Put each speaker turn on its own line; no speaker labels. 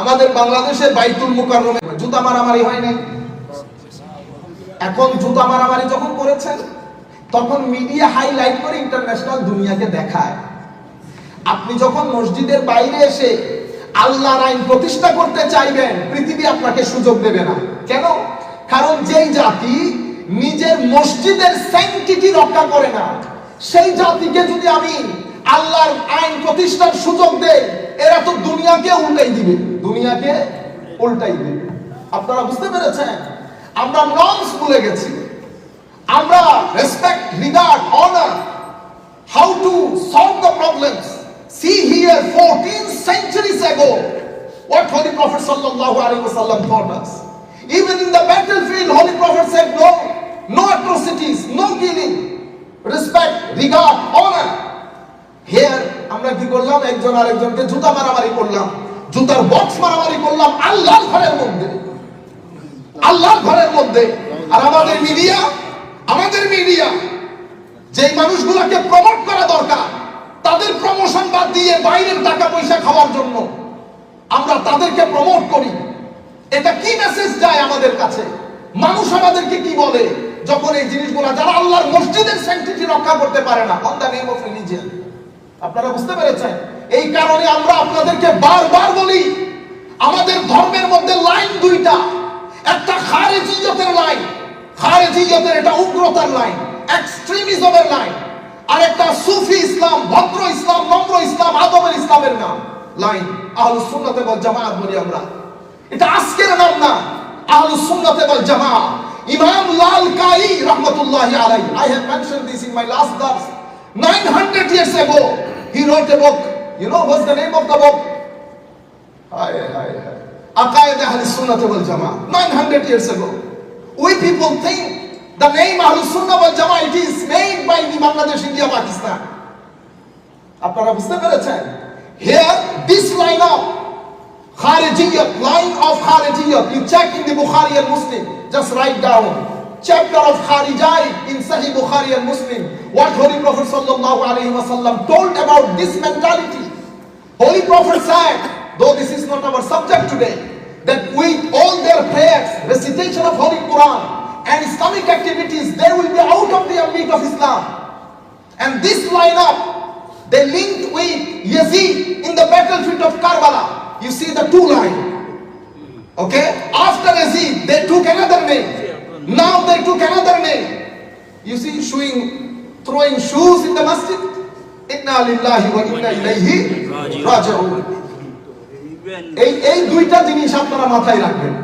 আমাদের বাংলাদেশে বাইতুল মুকাররমে জুতা মারামারি হয় নাই। এখন জুতা মারামারি যখন করেছেন, তখন মিডিয়া হাইলাইট করে ইন্টারন্যাশনাল দুনিয়াকে দেখায়। আপনি যখন মসজিদের বাইরে এসে আল্লাহর আইন প্রতিষ্ঠা করতে চাইবেন, পৃথিবী আপনাকে সুযোগ দেবে না। কেন? কারণ যেই জাতি নিজের মসজিদের স্যাংটিটি রক্ষা করে না, সেই জাতিকে যদি আমি আল্লাহর আইন প্রতিষ্ঠার সুযোগ দেই, এরা তো দুনিয়াকে উল্টাই দিবে, দুনিয়াকে উল্টাই দিবে। আপনারা বুঝতে পেরেছেন? আমরা নর্মস ভুলে গেছি। আমরা respect regard honour how to solve the problems see here fourteen centuries ago what holy prophet সাল্লাল্লাহু আলাইহি ওয়াসাল্লাম taught us even in the battlefield holy prophet said no no atrocities no killing respect regard honour করলাম, একজন আরেকজনকে জুতা মারামারি করলাম, জুতার বক্স মারামারি করলাম, আল্লাহর ঘরের মধ্যে। আল্লাহর ঘরের মধ্যে। আর আমাদের মিডিয়া আমাদের মিডিয়া যেই মানুষগুলোকে প্রমোট করা দরকার, তাদের প্রমোশন বাদ দিয়ে বাইরের টাকা পয়সা খাওয়ার জন্য আমরা তাদেরকে প্রমোট করি। এটা কি মেসেজ যায় আমাদের কাছে? মানুষ আমাদেরকে কি বলে? যখন এই জিনিসগুলো, যারা আল্লাহর মসজিদের স্যাংটিটি রক্ষা করতে পারে না on the name of religion আপনারা বুঝতে পেরেছেন? এই কারণে আমরা আপনাদেরকে বারবার বলি, আমাদের ধর্মের মধ্যে লাইন দুইটা। একটা খারেজিয়তের লাইন, খারেজিয়তের এটা উগ্রতার লাইন, এক্সট্রিমিজমের লাইন, আর একটা সুফি ইসলাম, ভদ্র ইসলাম, নম্র ইসলাম, আদমের ইসলামের নাম, লাইন। আহলুস সুন্নাতে ওয়াল জামাত বলি আমরা। এটা আজকের নাম না, আহলুস সুন্নাতে ওয়াল জামাত ইমাম লাল কাই রাহমাতুল্লাহি আলাইহি। I have mention this in my last দার্স 900 years ago he wrote a book you know what's the name of the book. Aqaid Ahl Sunnah wal Jama'ah. 900 years ago. We people think the name Ahl Sunnah wal Jama'ah it is made by the Bangladesh, India, Pakistan. here this line of Kharijiyat, line of Kharijiyat, you check in the Bukhari and Muslim, just write down. Chapter of Kharijai in Sahih Bukhari and Muslim. What Holy Prophet told about this mentality. Holy Prophet said, though this is not our subject today, that with all their prayers, recitation of Holy Quran, and Islamic activities, they will be out of the ambit of Islam. And this lineup, they linked with Yazid in the battlefield of Karbala. You see the two line. Okay? Now they took another name. You see, showing, throwing shoes in the masjid. Inna lillahi wa inna ilayhi raji'un. এই এই দুইটা জিনিস আপনারা মাথায় রাখবেন